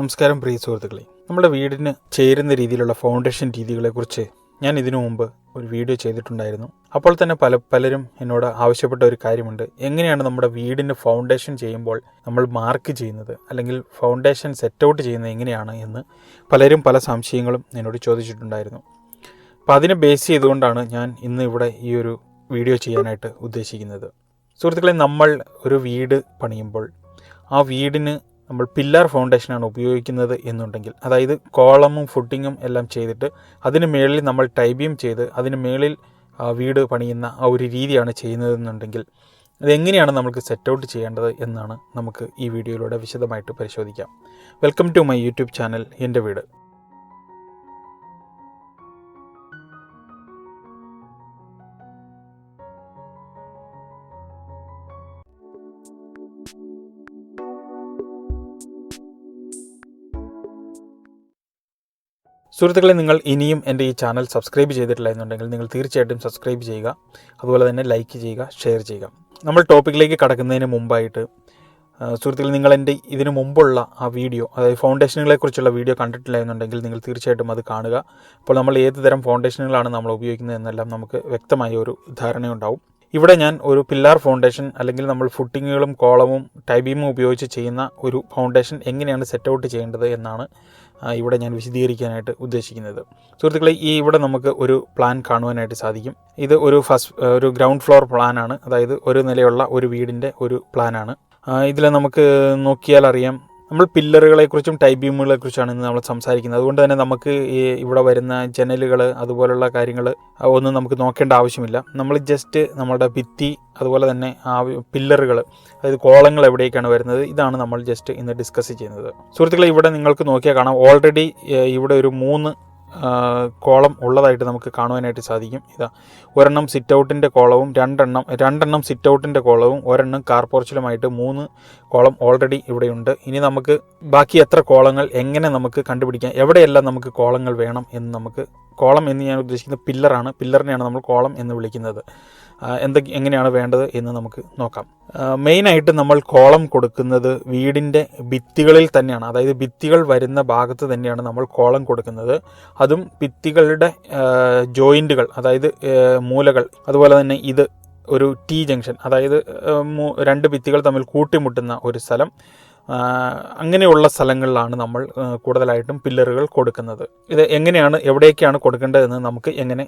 നമസ്കാരം പ്രിയ സുഹൃത്തുക്കളെ. നമ്മുടെ വീടിന് ചേരുന്ന രീതിയിലുള്ള ഫൗണ്ടേഷൻ രീതികളെക്കുറിച്ച് ഞാൻ ഇതിനു മുമ്പ് ഒരു വീഡിയോ ചെയ്തിട്ടുണ്ടായിരുന്നു. അപ്പോൾ തന്നെ പല പലരും എന്നോട് ആവശ്യപ്പെട്ട ഒരു കാര്യമുണ്ട്. എങ്ങനെയാണ് നമ്മുടെ വീടിന് ഫൗണ്ടേഷൻ ചെയ്യുമ്പോൾ നമ്മൾ മാർക്ക് ചെയ്യുന്നത്? അല്ലെങ്കിൽ ഫൗണ്ടേഷൻ സെറ്റ് ഔട്ട് ചെയ്യുന്നത് എങ്ങനെയാണ് എന്ന് പലരും പല സംശയങ്ങളും എന്നോട് ചോദിച്ചിട്ടുണ്ടായിരുന്നു. അപ്പോൾ അതിനെ ബേസ് ചെയ്തുകൊണ്ടാണ് ഞാൻ ഇന്ന് ഇവിടെ ഈ ഒരു വീഡിയോ ചെയ്യാനായിട്ട് ഉദ്ദേശിക്കുന്നത്. സുഹൃത്തുക്കളെ നമ്മൾ ഒരു വീട് പണിയുമ്പോൾ ആ വീടിന് നമ്മൾ പില്ലർ ഫൗണ്ടേഷനാണ് ഉപയോഗിക്കുന്നത് എന്നുണ്ടെങ്കിൽ അതായത് കോളമും ഫുഡിങ്ങും എല്ലാം ചെയ്തിട്ട് അതിന് മേളിൽ നമ്മൾ ടൈബിയും ചെയ്ത് അതിന് മേളിൽ വീട് പണിയുന്ന ആ ഒരു രീതിയാണ് ചെയ്യുന്നതെന്നുണ്ടെങ്കിൽ അതെങ്ങനെയാണ് നമുക്ക് സെറ്റ് ഔട്ട് ചെയ്യേണ്ടത് എന്നാണ് നമുക്ക് ഈ വീഡിയോയിലൂടെ വിശദമായിട്ട് പരിശോധിക്കാം. Welcome to my YouTube channel എന്റെ വീട്. സുഹൃത്തുക്കളെ നിങ്ങൾ ഇനിയും എന്റെ ഈ ചാനൽ സബ്സ്ക്രൈബ് ചെയ്തിട്ടില്ല എന്നുണ്ടെങ്കിൽ നിങ്ങൾ തീർച്ചയായിട്ടും സബ്സ്ക്രൈബ് ചെയ്യുക. അതുപോലെ തന്നെ ലൈക്ക് ചെയ്യുക ഷെയർ ചെയ്യുക. നമ്മൾ ടോപ്പിക്കിലേക്ക് കടക്കുന്നതിന് മുമ്പായിട്ട് സുഹൃത്തുക്കൾ നിങ്ങൾ എന്റെ ഇതിനു മുമ്പുള്ള ആ വീഡിയോ അതായത് ഫൗണ്ടേഷനുകളെക്കുറിച്ചുള്ള വീഡിയോ കണ്ടിട്ടില്ല എന്നുണ്ടെങ്കിൽ നിങ്ങൾ തീർച്ചയായിട്ടും അത് കാണുക. അപ്പോൾ നമ്മൾ ഏത് തരം ഫൗണ്ടേഷനുകളാണ് നമ്മൾ ഉപയോഗിക്കുന്നത് എന്നെല്ലാം നമുക്ക് വ്യക്തമായ ഒരു ധാരണയുണ്ടാവും. ഇവിടെ ഞാൻ ഒരു പില്ലാർ ഫൗണ്ടേഷൻ അല്ലെങ്കിൽ നമ്മൾ ഫുട്ടിങ്ങുകളും കോളവും ടൈബീമും ഉപയോഗിച്ച് ചെയ്യുന്ന ഒരു ഫൗണ്ടേഷൻ എങ്ങനെയാണ് സെറ്റ് ഔട്ട് ചെയ്യേണ്ടത് എന്നാണ് ഇവിടെ ഞാൻ വിശദീകരിക്കാനായിട്ട് ഉദ്ദേശിക്കുന്നത്. സുഹൃത്തുക്കളെ ഈ ഇവിടെ നമുക്ക് ഒരു പ്ലാൻ കാണുവാനായിട്ട് സാധിക്കും. ഇത് ഒരു ഫസ്റ്റ് ഒരു ഗ്രൗണ്ട് ഫ്ലോർ പ്ലാനാണ് അതായത് ഒരു നിലയുള്ള ഒരു വീടിന്റെ ഒരു പ്ലാനാണ് ഇതിൽ നമുക്ക് നോക്കിയാൽ അറിയാം നമ്മൾ പില്ലറുകളെ കുറിച്ചും ബീമുകളെക്കുറിച്ചാണ് കുറിച്ചാണ് ഇന്ന് നമ്മൾ സംസാരിക്കുന്നത്. അതുകൊണ്ട് തന്നെ നമുക്ക് ഈ ഇവിടെ വരുന്ന ജനലുകൾ അതുപോലുള്ള കാര്യങ്ങൾ ഒന്നും നമുക്ക് നോക്കേണ്ട ആവശ്യമില്ല. നമ്മൾ ജസ്റ്റ് നമ്മുടെ ഭിത്തി അതുപോലെ തന്നെ ആ പില്ലറുകൾ അതായത് കോളങ്ങൾ എവിടേക്കാണ് വരുന്നത് ഇതാണ് നമ്മൾ ജസ്റ്റ് ഇന്ന് ഡിസ്കസ് ചെയ്യുന്നത്. സുഹൃത്തുക്കളെ ഇവിടെ നിങ്ങൾക്ക് നോക്കിയാൽ കാണാം. ഓൾറെഡി ഇവിടെ ഒരു മൂന്ന് കോളം ഉള്ളതായിട്ട് നമുക്ക് കാണുവാനായിട്ട് സാധിക്കും. ഇതാ ഒരെണ്ണം സിറ്റ് ഔട്ടിന്റെ കോളവും രണ്ടെണ്ണം രണ്ടെണ്ണം സിറ്റ് ഔട്ടിന്റെ കോളവും ഒരെണ്ണം കാർ പോർച്ചിലുമായിട്ട് മൂന്ന് കോളം ഓൾറെഡി ഇവിടെയുണ്ട്. ഇനി നമുക്ക് ബാക്കി എത്ര കോളങ്ങൾ എങ്ങനെ നമുക്ക് കണ്ടുപിടിക്കാം എവിടെയെല്ലാം നമുക്ക് കോളങ്ങൾ വേണം എന്ന് നമുക്ക് കോളം എന്ന് ഞാൻ ഉദ്ദേശിക്കുന്ന പില്ലറാണ് പില്ലറിനെയാണ് നമ്മൾ കോളം എന്ന് വിളിക്കുന്നത്. എന്തൊക്കെ എങ്ങനെയാണ് വേണ്ടത് എന്ന് നമുക്ക് നോക്കാം. മെയിനായിട്ട് നമ്മൾ കോളം കൊടുക്കുന്നത് വീടിന്റെ ഭിത്തികളിൽ തന്നെയാണ്. അതായത് ഭിത്തികൾ വരുന്ന ഭാഗത്ത് തന്നെയാണ് നമ്മൾ കോളം കൊടുക്കുന്നത്. അതും ഭിത്തികളുടെ ജോയിന്റുകൾ അതായത് മൂലകൾ അതുപോലെ തന്നെ ഇത് ഒരു ടി ജംഗ്ഷൻ അതായത് രണ്ട് ഭിത്തികൾ തമ്മിൽ കൂട്ടിമുട്ടുന്ന ഒരു സ്ഥലം. അങ്ങനെയുള്ള സ്ഥലങ്ങളിലാണ് നമ്മൾ കൂടുതലായിട്ടും പില്ലറുകൾ കൊടുക്കുന്നത്. ഇത് എങ്ങനെയാണ് എവിടേക്കാണ് കൊടുക്കേണ്ടതെന്ന് നമുക്ക് എങ്ങനെ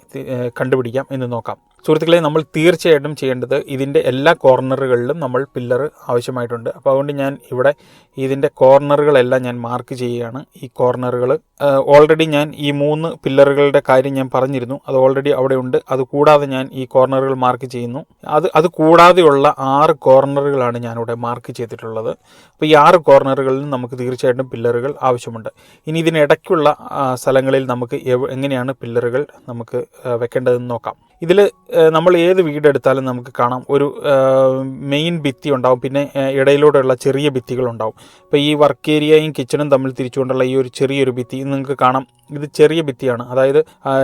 കണ്ടുപിടിക്കാം എന്ന് നോക്കാം. സുഹൃത്തുക്കളെ നമ്മൾ തീർച്ചയായിട്ടും ചെയ്യേണ്ടത് ഇതിന്റെ എല്ലാ കോർണറുകളിലും നമ്മൾ പില്ലർ ആവശ്യമായിട്ടുണ്ട്. അപ്പോൾ അതുകൊണ്ട് ഞാൻ ഇവിടെ ഇതിന്റെ കോർണറുകളെല്ലാം ഞാൻ മാർക്ക് ചെയ്യുകയാണ്. ഈ കോർണറുകൾ ഓൾറെഡി ഞാൻ ഈ മൂന്ന് പില്ലറുകളുടെ കാര്യം ഞാൻ പറഞ്ഞിരുന്നു. അത് ഓൾറെഡി അവിടെ ഉണ്ട്. അത് കൂടാതെ ഞാൻ ഈ കോർണറുകൾ മാർക്ക് ചെയ്യുന്നു. അത് അത് കൂടാതെയുള്ള ആറ് കോർണറുകളാണ് ഞാനിവിടെ മാർക്ക് ചെയ്തിട്ടുള്ളത്. അപ്പോൾ ഈ ആറ് കോർണറുകളിലും നമുക്ക് തീർച്ചയായിട്ടും പില്ലറുകൾ ആവശ്യമുണ്ട്. ഇനി ഇതിനിടയ്ക്കുള്ള സ്ഥലങ്ങളിൽ നമുക്ക് എങ്ങനെയാണ് പില്ലറുകൾ നമുക്ക് വെക്കേണ്ടതെന്ന് നോക്കാം. ഇതിൽ നമ്മൾ ഏത് വീടെടുത്താലും നമുക്ക് കാണാം. ഒരു മെയിൻ ഭിത്തി ഉണ്ടാവും. പിന്നെ ഇടയിലൂടെയുള്ള ചെറിയ ഭിത്തികളുണ്ടാവും ഇപ്പോൾ ഈ വർക്ക് ഏരിയയും കിച്ചണും തമ്മിൽ തിരിച്ചുകൊണ്ടുള്ള ഈ ഒരു ചെറിയൊരു ഭിത്തി നിങ്ങൾക്ക് കാണാം. ഇത് ചെറിയ ഭിത്തിയാണ്. അതായത്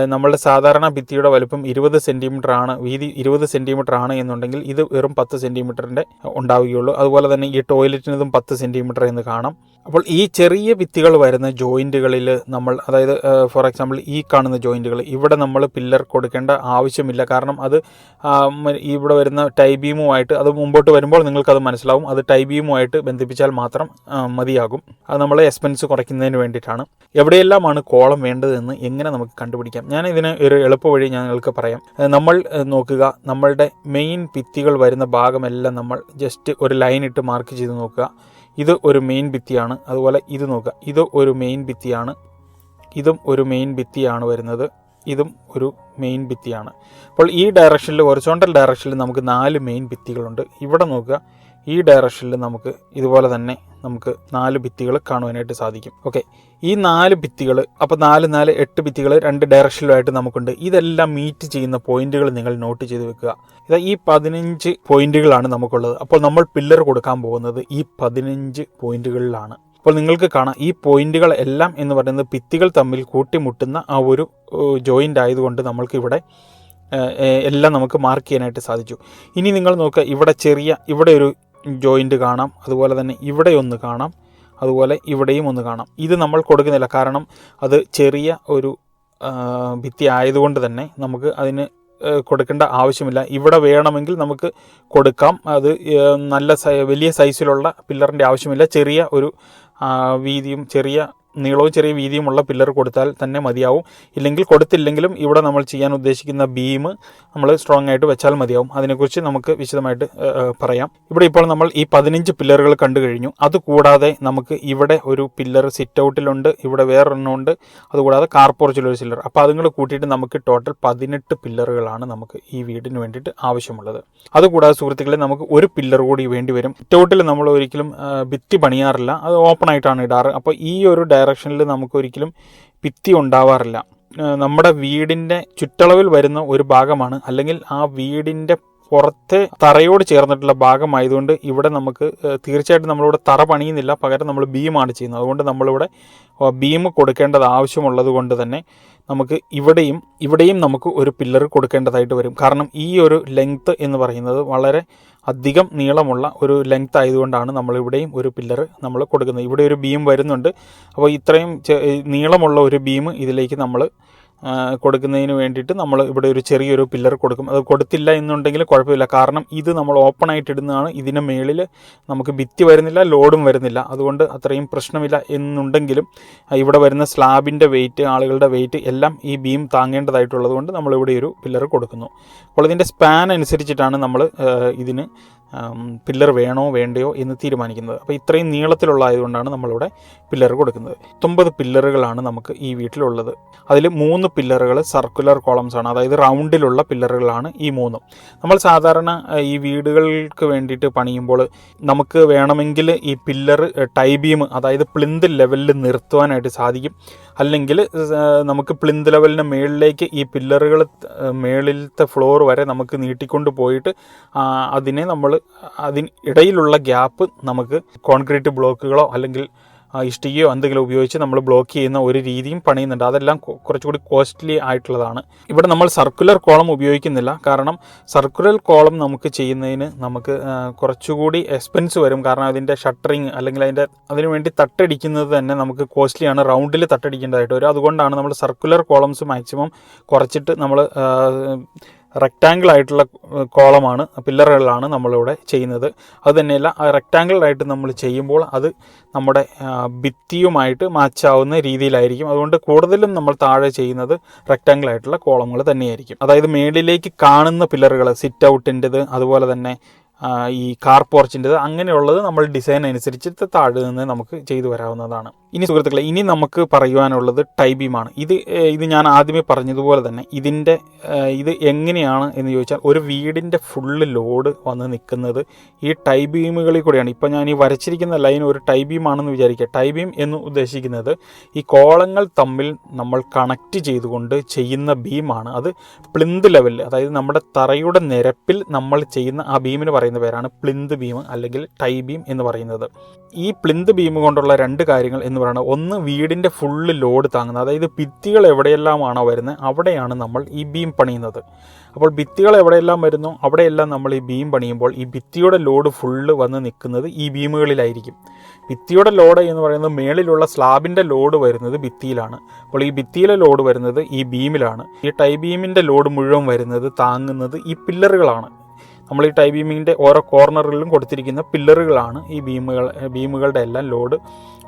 നമ്മളുടെ സാധാരണ ഭിത്തിയുടെ വലുപ്പം ഇരുപത് സെന്റിമീറ്റർ ആണ്. വീതി ഇരുപത് സെന്റിമീറ്റർ ആണ് എന്നുണ്ടെങ്കിൽ ഇത് വെറും പത്ത് സെന്റിമീറ്ററിന്റെ ഉണ്ടാവുകയുള്ളൂ. അതുപോലെ തന്നെ ഈ ടോയ്ലറ്റിനതും പത്ത് സെന്റിമീറ്റർ എന്ന് കാണാം. അപ്പോൾ ഈ ചെറിയ വിത്തുകൾ വരുന്ന ജോയിന്റുകളിൽ നമ്മൾ അതായത് ഫോർ എക്സാമ്പിൾ ഈ കാണുന്ന ജോയിന്റുകൾ ഇവിടെ നമ്മൾ പില്ലർ കൊടുക്കേണ്ട ആവശ്യമില്ല. കാരണം അത് ഇവിടെ വരുന്ന ടൈബീമുമായിട്ട് അത് മുമ്പോട്ട് വരുമ്പോൾ നിങ്ങൾക്കത് മനസ്സിലാവും. അത് ടൈബീമുമായിട്ട് ബന്ധിപ്പിച്ചാൽ മാത്രം മതിയാകും. അത് നമ്മൾ എക്സ്പെൻസ് കുറയ്ക്കുന്നതിന് വേണ്ടിയിട്ടാണ്. എവിടെയെല്ലാമാണ് കോളം വേണ്ടതെന്ന് എങ്ങനെ നമുക്ക് കണ്ടുപിടിക്കാം? ഞാൻ ഇതിന് ഒരു എളുപ്പ വഴി ഞാൻ നിങ്ങൾക്ക് പറയാം. നമ്മൾ നോക്കുക നമ്മളുടെ മെയിൻ ഭിത്തികൾ വരുന്ന ഭാഗമെല്ലാം നമ്മൾ ജസ്റ്റ് ഒരു ലൈൻ ഇട്ട് മാർക്ക് ചെയ്ത് നോക്കുക. ഇത് ഒരു മെയിൻ ഭിത്തിയാണ്. അതുപോലെ ഇത് നോക്കുക. ഇത് ഒരു മെയിൻ ഭിത്തിയാണ്. ഇതും ഒരു മെയിൻ ഭിത്തിയാണ് വരുന്നത്. ഇതും ഒരു മെയിൻ ഭിത്തിയാണ്. അപ്പോൾ ഈ ഡയറക്ഷനിൽ ഹൊറിസോണ്ടൽ ഡയറക്ഷനിൽ നമുക്ക് നാല് മെയിൻ ഭിത്തികളുണ്ട്. ഇവിടെ നോക്കുക. ഈ ഡയറക്ഷനിൽ നമുക്ക് ഇതുപോലെ തന്നെ നമുക്ക് നാല് ഭിത്തികൾ കാണുവാനായിട്ട് സാധിക്കും. ഓക്കെ ഈ നാല് ഭിത്തികൾ അപ്പോൾ നാല് നാല് എട്ട് ഭിത്തികൾ രണ്ട് ഡയറക്ഷനിലുമായിട്ട് നമുക്കുണ്ട്. ഇതെല്ലാം മീറ്റ് ചെയ്യുന്ന പോയിന്റുകൾ നിങ്ങൾ നോട്ട് ചെയ്ത് വെക്കുക. ഇതാ ഈ പതിനഞ്ച് പോയിന്റുകളാണ് നമുക്കുള്ളത്. അപ്പോൾ നമ്മൾ പില്ലർ കൊടുക്കാൻ പോകുന്നത് ഈ പതിനഞ്ച് പോയിന്റുകളിലാണ് അപ്പോൾ നിങ്ങൾക്ക് കാണാം ഈ പോയിന്റുകൾ എല്ലാം എന്ന് പറയുന്നത് ഭിത്തികൾ തമ്മിൽ കൂട്ടിമുട്ടുന്ന ആ ഒരു ജോയിന്റ് ആയതുകൊണ്ട് നമ്മൾക്ക് ഇവിടെ ഏഹ്, ഏഹ്, എല്ലാം നമുക്ക് മാർക്ക് ചെയ്യാനായിട്ട് സാധിച്ചു. ഇനി നിങ്ങൾ നോക്കുക ഇവിടെ ചെറിയ ഇവിടെ ഒരു ജോയിന്റ് കാണാം അതുപോലെ തന്നെ ഇവിടെ ഒന്ന് കാണാം അതുപോലെ ഇവിടെയും ഒന്ന് കാണാം. ഇത് നമ്മൾ കൊടുക്കുന്നില്ല. കാരണം അത് ചെറിയ ഒരു ഭിത്തി ആയതുകൊണ്ട് തന്നെ നമുക്ക് അതിന് കൊടുക്കേണ്ട ആവശ്യമില്ല. ഇവിടെ വേണമെങ്കിൽ നമുക്ക് കൊടുക്കാം. അത് നല്ല വലിയ സൈസിലുള്ള പില്ലറിന്റെ ആവശ്യമില്ല. ചെറിയ ഒരു വീതിയും ചെറിയ നീളവും ചെറിയ വീതിയുമുള്ള പില്ലർ കൊടുത്താൽ തന്നെ മതിയാവും. ഇല്ലെങ്കിൽ കൊടുത്തില്ലെങ്കിലും ഇവിടെ നമ്മൾ ചെയ്യാൻ ഉദ്ദേശിക്കുന്ന ബീം നമ്മൾ സ്ട്രോങ് ആയിട്ട് വെച്ചാൽ മതിയാവും. അതിനെക്കുറിച്ച് നമുക്ക് വിശദമായിട്ട് പറയാം. ഇവിടെ ഇപ്പോൾ നമ്മൾ ഈ പതിനഞ്ച് പില്ലറുകൾ കണ്ടു കഴിഞ്ഞു. അതുകൂടാതെ നമുക്ക് ഇവിടെ ഒരു പില്ലർ സിറ്റ് ഔട്ടിലുണ്ട് ഇവിടെ വേറൊരെണ്ണമുണ്ട് അതുകൂടാതെ കാർപോർച്ചിലൊരു സില്ലർ അപ്പോൾ അതുങ്ങൾ കൂട്ടിയിട്ട് നമുക്ക് ടോട്ടൽ പതിനെട്ട് പില്ലറുകളാണ് നമുക്ക് ഈ വീടിന് വേണ്ടിയിട്ട് ആവശ്യമുള്ളത്. അതുകൂടാതെ സുഹൃത്തുക്കളെ നമുക്ക് ഒരു പില്ലർ കൂടി വേണ്ടി വരും. സിറ്റ് ഔട്ടിൽ നമ്മൾ ഒരിക്കലും ഭിത്തി പണിയാറില്ല. അത് ഓപ്പൺ ആയിട്ടാണ് ഇടാറ്. അപ്പോൾ ഈ ഒരു ഡയറക്ഷനിൽ നമുക്ക് ഒരിക്കലും ഭിത്തി ഉണ്ടാവാറില്ല. നമ്മുടെ വീടിന്റെ ചുറ്റളവിൽ വരുന്ന ഒരു ഭാഗമാണ്. അല്ലെങ്കിൽ ആ വീടിന്റെ പുറത്തെ തറയോട് ചേർന്നിട്ടുള്ള ഭാഗമായതുകൊണ്ട് ഇവിടെ നമുക്ക് തീർച്ചയായിട്ടും നമ്മളിവിടെ തറ പണിയുന്നില്ല. പകരം നമ്മൾ ബീമാണ് ചെയ്യുന്നത്. അതുകൊണ്ട് നമ്മളിവിടെ ബീം കൊടുക്കേണ്ടത് ആവശ്യമുള്ളത് കൊണ്ട് തന്നെ നമുക്ക് ഇവിടെയും ഇവിടെയും നമുക്ക് ഒരു പില്ലർ കൊടുക്കേണ്ടതായിട്ട് വരും. കാരണം ഈ ഒരു ലെങ്ത്ത് എന്ന് പറയുന്നത് വളരെ അധികം നീളമുള്ള ഒരു ലെങ്ത് ആയതുകൊണ്ടാണ് നമ്മളിവിടെയും ഒരു പില്ലർ നമ്മൾ കൊടുക്കുന്നത്. ഇവിടെ ഒരു ബീം വരുന്നുണ്ട്. അപ്പോൾ ഇത്രയും നീളമുള്ള ഒരു ബീം ഇതിലേക്ക് നമ്മൾ കൊടുക്കുന്നതിന് വേണ്ടിയിട്ട് നമ്മൾ ഇവിടെ ഒരു ചെറിയൊരു പില്ലർ കൊടുക്കും. അത് കൊടുത്തില്ല എന്നുണ്ടെങ്കിൽ കുഴപ്പമില്ല. കാരണം ഇത് നമ്മൾ ഓപ്പൺ ആയിട്ട് ഇടുന്നതാണ്. ഇതിന് മേളിൽ നമുക്ക് ഭിത്തി വരുന്നില്ല ലോഡും വരുന്നില്ല. അതുകൊണ്ട് അത്രയും പ്രശ്നമില്ല എന്നുണ്ടെങ്കിലും ഇവിടെ വരുന്ന സ്ലാബിന്റെ വെയിറ്റ് ആളുകളുടെ വെയിറ്റ് എല്ലാം ഈ ബീം താങ്ങേണ്ടതായിട്ടുള്ളത് കൊണ്ട് നമ്മളിവിടെ ഒരു പില്ലർ കൊടുക്കുന്നു. അപ്പോൾ ഇതിന്റെ സ്പാൻ അനുസരിച്ചിട്ടാണ് നമ്മൾ ഇതിന് പില്ലർ വേണോ വേണ്ടയോ എന്ന് തീരുമാനിക്കുന്നത്. അപ്പോൾ ഇത്രയും നീളത്തിലുള്ള ആയതുകൊണ്ടാണ് നമ്മളിവിടെ പില്ലർ കൊടുക്കുന്നത്. പത്തൊമ്പത് പില്ലറുകളാണ് നമുക്ക് ഈ വീട്ടിലുള്ളത്. അതിൽ മൂന്ന് പില്ലറുകൾ സർക്കുലർ കോളംസ് ആണ്. അതായത് റൗണ്ടിലുള്ള പില്ലറുകളാണ് ഈ മൂന്നും. നമ്മൾ സാധാരണ ഈ വീടുകൾക്ക് വേണ്ടിയിട്ട് പണിയുമ്പോൾ നമുക്ക് വേണമെങ്കിൽ ഈ പില്ലർ ടൈ ബീം അതായത് പ്ലിന്ത് ലെവലിൽ നിർത്തുവാനായിട്ട് സാധിക്കും. അല്ലെങ്കിൽ നമുക്ക് പ്ലിന്ത് ലെവലിന് മുകളിലേക്ക് ഈ പില്ലറുകൾ മേളിലത്തെ ഫ്ലോർ വരെ നമുക്ക് നീട്ടിക്കൊണ്ട് പോയിട്ട് അതിനെ നമ്മൾ അതിന് ഇടയിലുള്ള ഗ്യാപ്പ് നമുക്ക് കോൺക്രീറ്റ് ബ്ലോക്കുകളോ അല്ലെങ്കിൽ ഇഷ്ടികയോ എന്തെങ്കിലും ഉപയോഗിച്ച് നമ്മൾ ബ്ലോക്ക് ചെയ്യുന്ന ഒരു രീതിയും പണിയുന്നുണ്ട്. അതെല്ലാം കുറച്ചുകൂടി കോസ്റ്റ്ലി ആയിട്ടുള്ളതാണ്. ഇവിടെ നമ്മൾ സർക്കുലർ കോളം ഉപയോഗിക്കുന്നില്ല. കാരണം സർക്കുലർ കോളം നമുക്ക് ചെയ്യുന്നതിന് നമുക്ക് കുറച്ചുകൂടി എക്സ്പെൻസ് വരും. കാരണം അതിന്റെ ഷട്ടറിങ് അല്ലെങ്കിൽ അതിന്റെ അതിനുവേണ്ടി തട്ടടിക്കുന്നത് തന്നെ നമുക്ക് കോസ്റ്റ്ലിയാണ് റൗണ്ടിൽ തട്ടടിക്കേണ്ടതായിട്ട് വരും. അതുകൊണ്ടാണ് നമ്മൾ സർക്കുലർ കോളംസ് മാക്സിമം കുറച്ചിട്ട് നമ്മൾ റെക്റ്റാങ്കിൾ ആയിട്ടുള്ള കോളമാണ് പില്ലറുകളാണ് നമ്മളിവിടെ ചെയ്യുന്നത്. അത് തന്നെയല്ല ആ റെക്റ്റാങ്കിൾ ആയിട്ട് നമ്മൾ ചെയ്യുമ്പോൾ അത് നമ്മുടെ ഭിത്തിയുമായിട്ട് മാച്ചാവുന്ന രീതിയിലായിരിക്കും. അതുകൊണ്ട് കൂടുതലും നമ്മൾ താഴെ ചെയ്യുന്നത് റെക്റ്റാങ്കിൾ ആയിട്ടുള്ള കോളങ്ങൾ തന്നെയായിരിക്കും. അതായത് മേളിലേക്ക് കാണുന്ന പില്ലറുകൾ സിറ്റ് ഔട്ടിന്റെത് അതുപോലെ തന്നെ ഈ കാർ പോർച്ചിന്റെത് അങ്ങനെയുള്ളത് നമ്മൾ ഡിസൈൻ അനുസരിച്ചിട്ട് താഴെ നിന്ന് നമുക്ക് ചെയ്തു വരാവുന്നതാണ്. ഇനി സുഹൃത്തുക്കളെ ഇനി നമുക്ക് പറയുവാനുള്ളത് ടൈബീമാണ്. ഇത് ഇത് ഞാൻ ആദ്യമേ പറഞ്ഞതുപോലെ തന്നെ ഇതിന്റെ ഇത് എങ്ങനെയാണ് എന്ന് ചോദിച്ചാൽ ഒരു വീടിന്റെ ഫുള്ള് ലോഡ് വന്ന് നിൽക്കുന്നത് ഈ ടൈബീമുകളിൽ കൂടെയാണ്. ഇപ്പോൾ ഞാൻ ഈ വരച്ചിരിക്കുന്ന ലൈൻ ഒരു ടൈബീമാണെന്ന് വിചാരിക്കുക. ടൈബീം എന്ന് ഉദ്ദേശിക്കുന്നത് ഈ കോളങ്ങൾ തമ്മിൽ നമ്മൾ കണക്റ്റ് ചെയ്തുകൊണ്ട് ചെയ്യുന്ന ബീമാണ്. അത് പ്ലിന്ത് ലെവലിൽ അതായത് നമ്മുടെ തറയുടെ നിരപ്പിൽ നമ്മൾ ചെയ്യുന്ന ആ ബീമിന് പറയുന്ന പേരാണ് പ്ലിന്ത് ബീം അല്ലെങ്കിൽ ടൈ ബീം എന്ന് പറയുന്നത്. ഈ പ്ലിന്ത് ബീം കൊണ്ടുള്ള രണ്ട് കാര്യങ്ങൾ എന്ന് പറയുന്നത് ഒന്ന് വീടിന്റെ ഫുള്ള് ലോഡ് താങ്ങുന്നത്. അതായത് ഭിത്തികൾ എവിടെയെല്ലാമാണോ വരുന്നത് അവിടെയാണ് നമ്മൾ ഈ ബീം പണിയുന്നത്. അപ്പോൾ ഭിത്തികൾ എവിടെയെല്ലാം വരുന്നോ അവിടെയെല്ലാം നമ്മൾ ഈ ബീം പണിയുമ്പോൾ ഈ ഭിത്തിയുടെ ലോഡ് ഫുള്ള് വന്ന് നിൽക്കുന്നത് ഈ ബീമുകളിലായിരിക്കും ഭിത്തിയുടെ ലോഡ് എന്ന് പറയുന്നത് മേളിലുള്ള സ്ലാബിന്റെ ലോഡ് വരുന്നത് ഭിത്തിയിലാണ്. അപ്പോൾ ഈ ഭിത്തിയിലെ ലോഡ് വരുന്നത് ഈ ബീമിലാണ് ഈ ടൈ ബീമിന്റെ ലോഡ് മുഴുവൻ വരുന്നത് താങ്ങുന്നത് ഈ പില്ലറുകളാണ്. നമ്മൾ ഈ ടൈ ബീമിങ്ങിന്റെ ഓരോ കോർണറിലും കൊടുത്തിരിക്കുന്ന പില്ലറുകളാണ് ഈ ബീമുകൾ ബീമുകളുടെ എല്ലാം ലോഡ്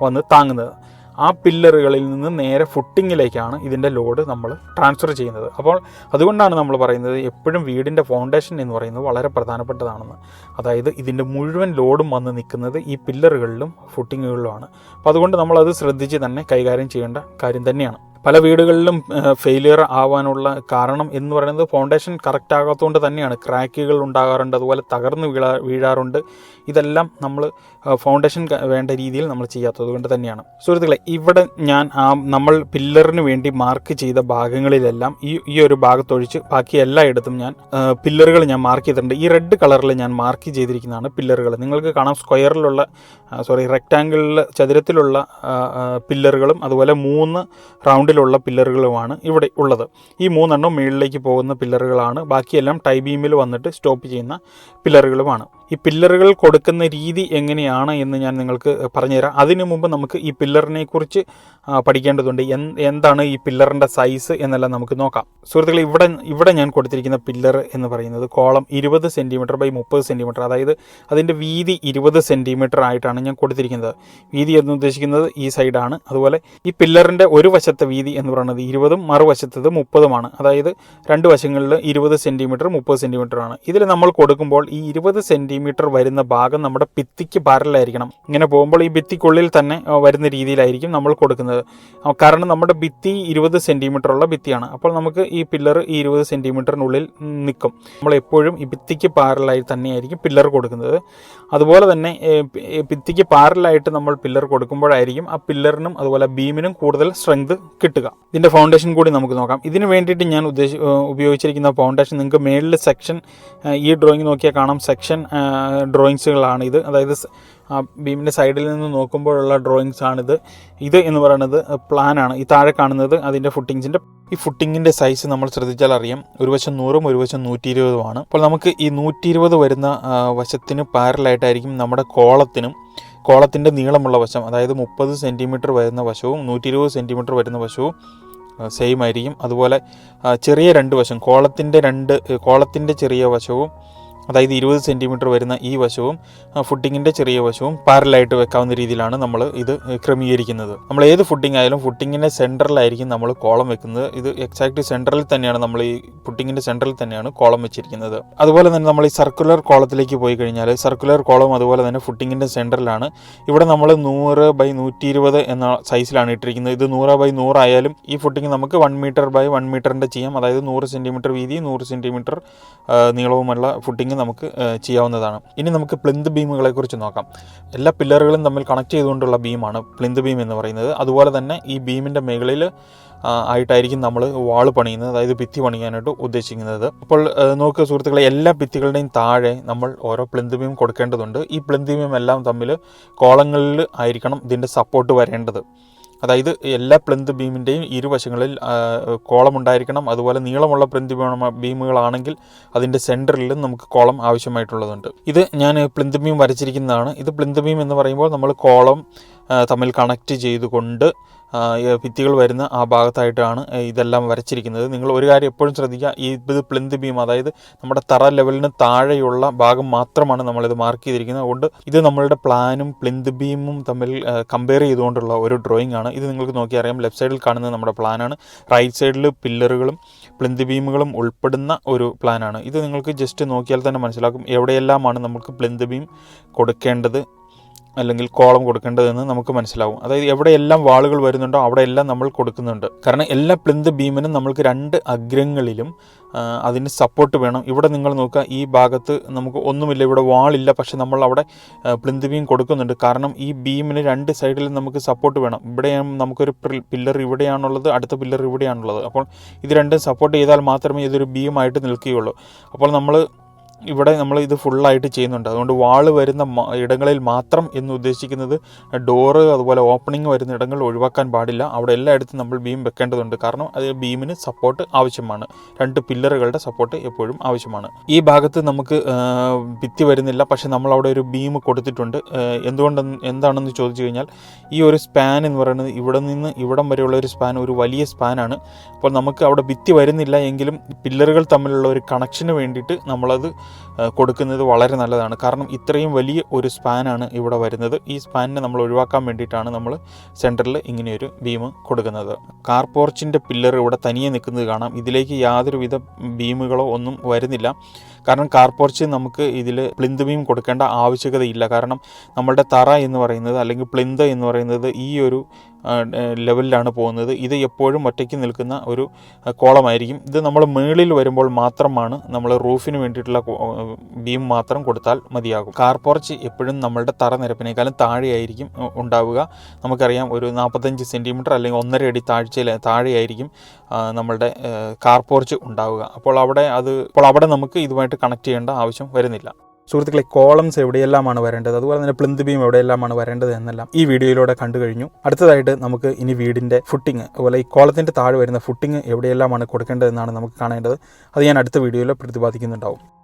വന്ന് താങ്ങുന്നത്. ആ പില്ലറുകളിൽ നിന്ന് നേരെ ഫുട്ടിങ്ങിലേക്കാണ് ഇതിന്റെ ലോഡ് നമ്മൾ ട്രാൻസ്ഫർ ചെയ്യുന്നത്. അപ്പോൾ അതുകൊണ്ടാണ് നമ്മൾ പറയുന്നത് എപ്പോഴും വീടിന്റെ ഫൗണ്ടേഷൻ എന്ന് പറയുന്നത് വളരെ പ്രധാനപ്പെട്ടതാണെന്ന്. അതായത് ഇതിന്റെ മുഴുവൻ ലോഡും വന്ന് നിൽക്കുന്നത് ഈ പില്ലറുകളിലും ഫുട്ടിങ്ങുകളിലുമാണ്. അപ്പോൾ അതുകൊണ്ട് നമ്മളത് ശ്രദ്ധിച്ച് തന്നെ കൈകാര്യം ചെയ്യേണ്ട കാര്യം തന്നെയാണ്. പല വീടുകളിലും ഫെയിലിയർ ആവാനുള്ള കാരണം എന്ന് പറയുന്നത് ഫൗണ്ടേഷൻ കറക്റ്റ് ആകാത്തതുകൊണ്ട് തന്നെയാണ്. ക്രാക്കുകൾ ഉണ്ടാകാറുണ്ട് അതുപോലെ തകർന്ന് വീഴാ വീഴാറുണ്ട്. ഇതെല്ലാം നമ്മൾ ഫൗണ്ടേഷൻ വേണ്ട രീതിയിൽ നമ്മൾ ചെയ്യാത്തത് കൊണ്ട് തന്നെയാണ്. സുഹൃത്തുക്കളെ ഇവിടെ ഞാൻ ആ നമ്മൾ പില്ലറിന് വേണ്ടി മാർക്ക് ചെയ്ത ഭാഗങ്ങളിലെല്ലാം ഈ ഈ ഒരു ഭാഗത്തൊഴിച്ച് ബാക്കി എല്ലായിടത്തും ഞാൻ പില്ലറുകൾ ഞാൻ മാർക്ക് ചെയ്തിട്ടുണ്ട്. ഈ റെഡ് കളറിൽ ഞാൻ മാർക്ക് ചെയ്തിരിക്കുന്നതാണ് പില്ലറുകൾ. നിങ്ങൾക്ക് കാണാം സ്ക്വയറിലുള്ള സോറി റെക്റ്റാങ്കിളിൽ ചതുരത്തിലുള്ള പില്ലറുകളും അതുപോലെ മൂന്ന് റൗണ്ടിലുള്ള പില്ലറുകളുമാണ് ഇവിടെ ഉള്ളത്. ഈ മൂന്നെണ്ണം മുകളിലേക്ക് പോകുന്ന പില്ലറുകളാണ്. ബാക്കിയെല്ലാം ടൈ ബീമിൽ വന്നിട്ട് സ്റ്റോപ്പ് ചെയ്യുന്ന പില്ലറുകളുമാണ്. ഈ പില്ലറുകൾ കൊടുക്കുന്ന രീതി എങ്ങനെയാണ് എന്ന് ഞാൻ നിങ്ങൾക്ക് പറഞ്ഞുതരാം. അതിനു മുമ്പ് നമുക്ക് ഈ പില്ലറിനെ കുറിച്ച് പഠിക്കേണ്ടതുണ്ട്. എന്താണ് ഈ പില്ലറിന്റെ സൈസ് എന്നെല്ലാം നമുക്ക് നോക്കാം. സുഹൃത്തുക്കളെ ഇവിടെ ഇവിടെ ഞാൻ കൊടുത്തിരിക്കുന്ന പില്ലർ എന്ന് പറയുന്നത് കോളം ഇരുപത് സെന്റിമീറ്റർ ബൈ മുപ്പത് സെന്റിമീറ്റർ. അതായത് അതിന്റെ വീതി ഇരുപത് സെന്റിമീറ്റർ ആയിട്ടാണ് ഞാൻ കൊടുത്തിരിക്കുന്നത്. വീതി എന്ന് ഉദ്ദേശിക്കുന്നത് ഈ സൈഡാണ്. അതുപോലെ ഈ പില്ലറിന്റെ ഒരു വശത്തെ വീതി എന്ന് പറയുന്നത് ഇരുപതും മറുവശത്തത് മുപ്പതുമാണ്. അതായത് രണ്ട് വശങ്ങളിൽ ഇരുപത് സെന്റിമീറ്റർ മുപ്പത് സെന്റിമീറ്റർ ആണ്. ഇതിൽ നമ്മൾ കൊടുക്കുമ്പോൾ ഈ ഇരുപത് സെന്റിമീറ്റർ വരുന്ന ഭാഗം നമ്മുടെ ഭിത്തിക്ക് പാരലായിരിക്കണം. ഇങ്ങനെ പോകുമ്പോൾ ഈ ഭിത്തിക്കുള്ളിൽ തന്നെ വരുന്ന രീതിയിലായിരിക്കും നമ്മൾ കൊടുക്കുന്നത്. കാരണം നമ്മുടെ ഭിത്തി ഇരുപത് സെന്റിമീറ്റർ ഉള്ള ഭിത്തിയാണ്. അപ്പോൾ നമുക്ക് ഈ പില്ലർ ഈ ഇരുപത് സെന്റിമീറ്ററിനുള്ളിൽ നിൽക്കും. നമ്മൾ എപ്പോഴും ഈ ഭിത്തിക്ക് പാരലായി തന്നെയായിരിക്കും പില്ലർ കൊടുക്കുന്നത്. അതുപോലെ തന്നെ ഭിത്തിക്ക് പാരലായിട്ട് നമ്മൾ പില്ലർ കൊടുക്കുമ്പോഴായിരിക്കും ആ പില്ലറിനും അതുപോലെ ബീമിനും കൂടുതൽ സ്ട്രെങ്ത് കിട്ടുക. ഇതിന്റെ ഫൗണ്ടേഷൻ കൂടി നമുക്ക് നോക്കാം. ഇതിന് വേണ്ടിയിട്ട് ഞാൻ ഉദ്ദേശി ഉപയോഗിച്ചിരിക്കുന്ന ഫൗണ്ടേഷൻ നിങ്ങൾക്ക് മേളിൽ സെക്ഷൻ ഈ ഡ്രോയിങ് നോക്കിയാൽ കാണാം. സെക്ഷൻ ഡ്രോയിങ്സുകളാണ് ഇത്. അതായത് ആ ബീമിന്റെ സൈഡിൽ നിന്ന് നോക്കുമ്പോഴുള്ള ഡ്രോയിങ്സ് ആണിത് ഇത് എന്ന് പറയുന്നത് പ്ലാനാണ്. ഈ താഴെ കാണുന്നത് അതിന്റെ ഫുട്ടിങ്സിന്റെ ഈ ഫുട്ടിങ്ങിന്റെ സൈസ് നമ്മൾ ശ്രദ്ധിച്ചാൽ അറിയാം. ഒരു വശം നൂറും ഒരു വശം നൂറ്റി ഇരുപതുമാണ് അപ്പോൾ നമുക്ക് ഈ നൂറ്റി ഇരുപത് വരുന്ന വശത്തിന് പാരലായിട്ടായിരിക്കും നമ്മുടെ കോളത്തിനും കോളത്തിന്റെ നീളമുള്ള വശം. അതായത് മുപ്പത് സെന്റിമീറ്റർ വരുന്ന വശവും നൂറ്റി ഇരുപത് സെന്റിമീറ്റർ വരുന്ന വശവും സെയിം ആയിരിക്കും. അതുപോലെ ചെറിയ രണ്ട് വശം. കോളത്തിന്റെ രണ്ട് കോളത്തിന്റെ ചെറിയ വശവും അതായത് ഇരുപത് സെന്റിമീറ്റർ വരുന്ന ഈ വശവും ഫുട്ടിങ്ങിന്റെ ചെറിയ വശവും പാരലായിട്ട് വെക്കാവുന്ന രീതിയിലാണ് നമ്മൾ ഇത് ക്രമീകരിക്കുന്നത്. നമ്മൾ ഏത് ഫുട്ടിംഗ് ആയാലും ഫുട്ടിങ്ങിന്റെ സെന്ററിലായിരിക്കും നമ്മൾ കോളം വെക്കുന്നത്. ഇത് എക്സാക്ട് സെന്ററിൽ തന്നെയാണ് നമ്മൾ ഈ ഫുട്ടിങ്ങിന്റെ സെന്ററിൽ തന്നെയാണ് കോളം വെച്ചിരിക്കുന്നത്. അതുപോലെ തന്നെ നമ്മൾ ഈ സർക്കുലർ കോളത്തിലേക്ക് പോയി കഴിഞ്ഞാൽ സർക്കുലർ കോളം അതുപോലെ തന്നെ ഫുട്ടിങ്ങിന്റെ സെന്ററിലാണ് ഇവിടെ നമ്മൾ നൂറ് ബൈ നൂറ്റി ഇരുപത് എന്ന സൈസിലാണ് ഇട്ടിരിക്കുന്നത്. ഇത് നൂറ് ബൈ നൂറായാലും ഈ ഫുട്ടിങ് നമുക്ക് വൺ മീറ്റർ ബൈ വൺ മീറ്ററിന്റെ ചെയ്യാം. അതായത് നൂറ് സെന്റിമീറ്റർ വീതി നൂറ് സെന്റിമീറ്റർ നീളവുമുള്ള ഫുട്ടിങ് നമുക്ക് ചെയ്യാവുന്നതാണ്. ഇനി നമുക്ക് പ്ലിന്ത് ബീമുകളെ കുറിച്ച് നോക്കാം. എല്ലാ പില്ലറുകളും തമ്മിൽ കണക്ട് ചെയ്തുകൊണ്ടുള്ള ബീമാണ് പ്ലിന്ത് ബീം എന്ന് പറയുന്നത്. അതുപോലെ തന്നെ ഈ ബീമിന്റെ മുകളിൽ ആയിട്ടായിരിക്കും നമ്മൾ വാൾ പണിയുന്നത് അതായത് ഭിത്തി പണിയാനായിട്ട് ഉദ്ദേശിക്കുന്നത്. അപ്പോൾ നോക്ക് നോക്കുക സുഹൃത്തുക്കളെ എല്ലാ ഭിത്തികളുടെയും താഴെ നമ്മൾ ഓരോ പ്ലിന്ത് ബീം കൊടുക്കേണ്ടതുണ്ട്. ഈ പ്ലിന്ത് ബീം എല്ലാം തമ്മിൽ കോളങ്ങളിൽ ആയിരിക്കണം ഇതിന്റെ സപ്പോർട്ട് വരേണ്ടത്. അതായത് എല്ലാ പ്ലെന്ത് ബീമിന്റെയും ഇരുവശങ്ങളിൽ കോളം ഉണ്ടായിരിക്കണം. അതുപോലെ നീളമുള്ള പ്ലെന്ത് ബീമുകളാണെങ്കിൽ അതിന്റെ സെന്ററിലും നമുക്ക് കോളം ആവശ്യമായിട്ടുള്ളതുണ്ട്. ഇത് ഞാൻ പ്ലിന്ത് ബീം വരച്ചിരിക്കുന്നതാണ്. ഇത് പ്ലിന്ത് ബീം എന്ന് പറയുമ്പോൾ നമ്മൾ കോളം തമ്മിൽ കണക്റ്റ് ചെയ്തുകൊണ്ട് ഭിത്തികൾ വരുന്ന ആ ഭാഗത്തായിട്ടാണ് ഇതെല്ലാം വരച്ചിരിക്കുന്നത്. നിങ്ങൾ ഒരു കാര്യം എപ്പോഴും ശ്രദ്ധിക്കുക ഈ ഇത് പ്ലിന്ത് ബീം അതായത് നമ്മുടെ തറ ലെവലിന് താഴെയുള്ള ഭാഗം മാത്രമാണ് നമ്മളിത് മാർക്ക് ചെയ്തിരിക്കുന്നത്. അതുകൊണ്ട് ഇത് നമ്മളുടെ പ്ലാനും പ്ലിന്ത് ബീമും തമ്മിൽ കമ്പയർ ചെയ്തുകൊണ്ടുള്ള ഒരു ഡ്രോയിങ് ആണ്. ഇത് നിങ്ങൾക്ക് നോക്കി അറിയാം. ലെഫ്റ്റ് സൈഡിൽ കാണുന്നത് നമ്മുടെ പ്ലാനാണ് റൈറ്റ് സൈഡിൽ പില്ലറുകളും പ്ലിന്ത് ബീമുകളും ഉൾപ്പെടുന്ന ഒരു പ്ലാനാണ് ഇത് നിങ്ങൾക്ക് ജസ്റ്റ് നോക്കിയാൽ തന്നെ മനസ്സിലാക്കും എവിടെയെല്ലാമാണ് നമുക്ക് പ്ലിന്ത് ബീം കൊടുക്കേണ്ടത്. അല്ലെങ്കിൽ കോളം കൊടുക്കേണ്ടതെന്ന് നമുക്ക് മനസ്സിലാവും. അതായത് എവിടെയെല്ലാം വാളുകൾ വരുന്നുണ്ടോ അവിടെയെല്ലാം നമ്മൾ കൊടുക്കുന്നുണ്ട്. കാരണം എല്ലാ പ്ലിന്ത് ബീമിനും നമ്മൾക്ക് രണ്ട് അഗ്രങ്ങളിലും അതിന് സപ്പോർട്ട് വേണം. ഇവിടെ നിങ്ങൾ നോക്കുക ഈ ഭാഗത്ത് നമുക്ക് ഒന്നുമില്ല ഇവിടെ വാളില്ല പക്ഷെ നമ്മൾ അവിടെ പ്ലിന്ത് ബീം കൊടുക്കുന്നുണ്ട്. കാരണം ഈ ബീമിന് രണ്ട് സൈഡിലും നമുക്ക് സപ്പോർട്ട് വേണം. ഇവിടെ നമുക്കൊരു പില്ലർ ഇവിടെയാണുള്ളത് അടുത്ത പില്ലർ ഇവിടെയാണുള്ളത്. അപ്പോൾ ഇത് രണ്ടും സപ്പോർട്ട് ചെയ്താൽ മാത്രമേ ഇതൊരു ബീമായിട്ട് നിൽക്കുകയുള്ളൂ. അപ്പോൾ നമ്മൾ ഇവിടെ നമ്മൾ ഇത് ഫുള്ളായിട്ട് ചെയ്യുന്നുണ്ട്. അതുകൊണ്ട് വാൾ വരുന്ന ഇടങ്ങളിൽ മാത്രം എന്ന് ഉദ്ദേശിക്കുന്നത് ഡോറ് അതുപോലെ ഓപ്പണിംഗ് വരുന്ന ഇടങ്ങൾ ഒഴിവാക്കാൻ പാടില്ല. അവിടെ എല്ലായിടത്തും നമ്മൾ ബീം വെക്കേണ്ടതുണ്ട്. കാരണം അത് ബീമിന് സപ്പോർട്ട് ആവശ്യമാണ്. രണ്ട് പില്ലറുകളുടെ സപ്പോർട്ട് എപ്പോഴും ആവശ്യമാണ്. ഈ ഭാഗത്ത് നമുക്ക് ഭിത്തി വരുന്നില്ല. പക്ഷേ നമ്മൾ അവിടെ ഒരു ബീം കൊടുത്തിട്ടുണ്ട്. എന്തുകൊണ്ട് എന്താണെന്ന് ചോദിച്ചു കഴിഞ്ഞാൽ ഈ ഒരു സ്പാൻ എന്ന് പറയുന്നത് ഇവിടെ നിന്ന് ഇവിടം വരെയുള്ള ഒരു സ്പാൻ ഒരു വലിയ സ്പാനാണ് അപ്പോൾ നമുക്ക് അവിടെ ഭിത്തി വരുന്നില്ല എങ്കിലും പില്ലറുകൾ തമ്മിലുള്ള ഒരു കണക്ഷന് വേണ്ടിയിട്ട് നമ്മളത് കൊടുക്കുന്നത് വളരെ നല്ലതാണ്. കാരണം ഇത്രയും വലിയ ഒരു സ്പാനാണ് ഇവിടെ വരുന്നത്. ഈ സ്പാനിനെ നമ്മൾ ഒഴിവാക്കാൻ വേണ്ടിയിട്ടാണ് നമ്മൾ സെന്ററിൽ ഇങ്ങനെയൊരു ബീം കൊടുക്കുന്നത്. കാർ പോർച്ചിന്റെ പില്ലർ ഇവിടെ തനിയെ നിൽക്കുന്നത് കാണാം. ഇതിലേക്ക് യാതൊരുവിധ ബീമുകളോ ഒന്നും വരുന്നില്ല. കാരണം കാർപോർച്ച് നമുക്ക് ഇതിൽ പ്ലിന്ത് ബീം കൊടുക്കേണ്ട ആവശ്യകതയില്ല. കാരണം നമ്മളുടെ തറ എന്ന് പറയുന്നത് അല്ലെങ്കിൽ പ്ലിന്ത് എന്ന് പറയുന്നത് ഈ ഒരു ലെവലിലാണ് പോകുന്നത്. ഇത് എപ്പോഴും ഒറ്റയ്ക്ക് നിൽക്കുന്ന ഒരു കോളമായിരിക്കും. ഇത് നമ്മൾ മേളിൽ വരുമ്പോൾ മാത്രമാണ് നമ്മൾ റൂഫിന് വേണ്ടിയിട്ടുള്ള ബീം മാത്രം കൊടുത്താൽ മതിയാകും. കാർപോർച്ച് എപ്പോഴും നമ്മളുടെ തറ നിരപ്പിനേക്കാളും താഴെയായിരിക്കും ഉണ്ടാവുക. നമുക്കറിയാം ഒരു നാൽപ്പത്തഞ്ച് സെന്റിമീറ്റർ അല്ലെങ്കിൽ ഒന്നര അടി താഴ്ചയിൽ താഴെയായിരിക്കും നമ്മളുടെ കാർപോർച്ച് ഉണ്ടാവുക. അപ്പോൾ അവിടെ അത് അപ്പോൾ അവിടെ നമുക്ക് ഇതുമായിട്ട് കണക്ട് ചെയ്യേണ്ട ആവശ്യം വരുന്നില്ല. സുഹൃത്തുക്കളെ കോളംസ് എവിടെയെല്ലാമാണ് വരേണ്ടത്? അതുപോലെ തന്നെ പ്ലിന്ത് ബീം എവിടെയെല്ലാമാണ് വരേണ്ടത് എന്നെല്ലാം ഈ വീഡിയോയിലൂടെ കണ്ടു കഴിഞ്ഞു. അടുത്തതായിട്ട് നമുക്ക് ഇനി വീടിന്റെ ഫുട്ടിങ് അതുപോലെ ഈ കോളത്തിന്റെ താഴെ വരുന്ന ഫുട്ടിങ് എവിടെയെല്ലാമാണ് കൊടുക്കേണ്ടതെന്നാണ് നമുക്ക് കാണേണ്ടത്. അത് ഞാൻ അടുത്ത വീഡിയോയിൽ പ്രതിപാദിക്കുന്നുണ്ടാവും.